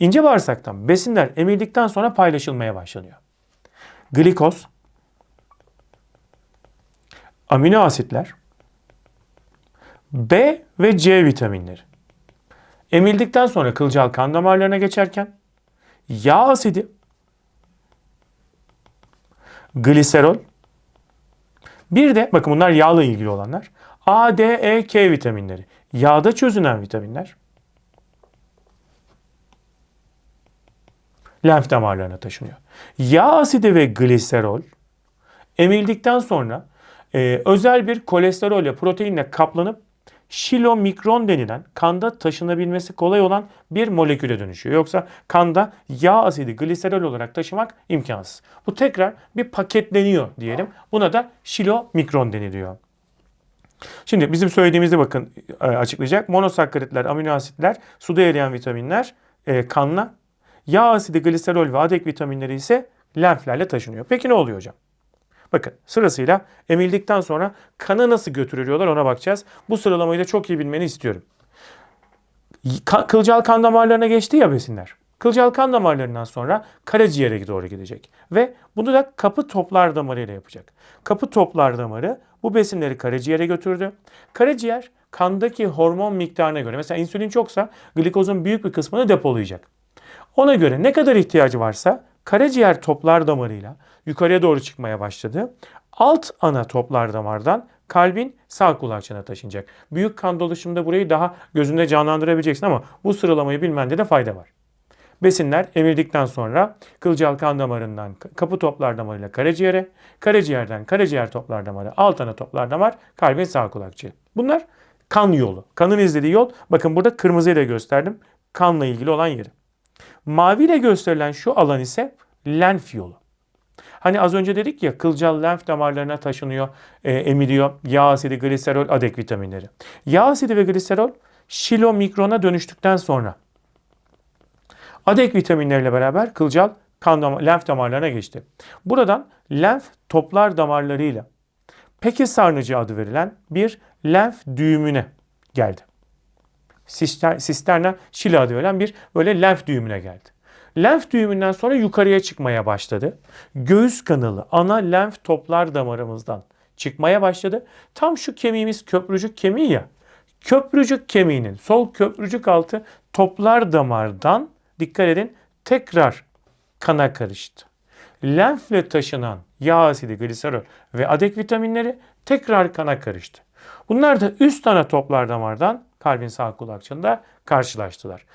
İnce bağırsaktan besinler emildikten sonra paylaşılmaya başlanıyor. Glikoz, amino asitler, B ve C vitaminleri. Emildikten sonra kılcal kan damarlarına geçerken yağ asidi, gliserol, bir de bakın bunlar yağla ilgili olanlar. A, D, E, K vitaminleri. Yağda çözünen vitaminler. Lenf damarlarına taşınıyor. Yağ asidi ve gliserol emildikten sonra e, özel bir kolesterol ile proteinle kaplanıp şilomikron denilen kanda taşınabilmesi kolay olan bir moleküle dönüşüyor. Yoksa kanda yağ asidi gliserol olarak taşımak imkansız. Bu tekrar bir paketleniyor diyelim. Buna da şilomikron deniliyor. Şimdi bizim söylediğimizi bakın e, açıklayacak. Monosakkaritler, amino asitler, suda eriyen vitaminler e, kanla, yağ asidi, gliserol ve adek vitaminleri ise lenflerle taşınıyor. Peki ne oluyor hocam? Bakın sırasıyla emildikten sonra kanı nasıl götürülüyorlar ona bakacağız. Bu sıralamayı da çok iyi bilmeni istiyorum. Ka- kılcal kan damarlarına geçti ya besinler. Kılcal kan damarlarından sonra karaciğere doğru gidecek. Ve bunu da kapı toplar damarıyla yapacak. Kapı toplar damarı bu besinleri karaciğere götürdü. Karaciğer kandaki hormon miktarına göre mesela insülin çoksa glikozun büyük bir kısmını depolayacak. Ona göre ne kadar ihtiyacı varsa karaciğer toplar damarıyla yukarıya doğru çıkmaya başladı. Alt ana toplar damardan kalbin sağ kulakçığına taşınacak. Büyük kan dolaşımında burayı daha gözünde canlandırabileceksin ama bu sıralamayı bilmende de fayda var. Besinler emildikten sonra kılcal kan damarından kapı toplar damarıyla karaciğere, karaciğerden karaciğer toplar damarı, alt ana toplar damar, kalbin sağ kulakçığı. Bunlar kan yolu. Kanın izlediği yol. Bakın burada kırmızıyla gösterdim. Kanla ilgili olan yeri. Maviyle gösterilen şu alan ise lenf yolu. Hani az önce dedik ya kılcal lenf damarlarına taşınıyor, e, emiliyor yağ asidi, gliserol, adek vitaminleri. Yağ asidi ve gliserol şilomikrona dönüştükten sonra adek vitaminleriyle beraber kılcal kan damar, lenf damarlarına geçti. Buradan lenf toplar damarlarıyla peke sarnıcı adı verilen bir lenf düğümüne geldi. Sister, sisterna şila adı verilen bir böyle lenf düğümüne geldi. Lenf düğümünden sonra yukarıya çıkmaya başladı. Göğüs kanalı ana lenf toplar damarımızdan çıkmaya başladı. Tam şu kemiğimiz köprücük kemiği ya. Köprücük kemiğinin sol köprücük altı toplar damardan dikkat edin tekrar kana karıştı. Lenfle taşınan yağ asidi, gliserol ve adek vitaminleri tekrar kana karıştı. Bunlar da üst ana toplar damardan kalbin sağ kulakçığında karşılaştılar.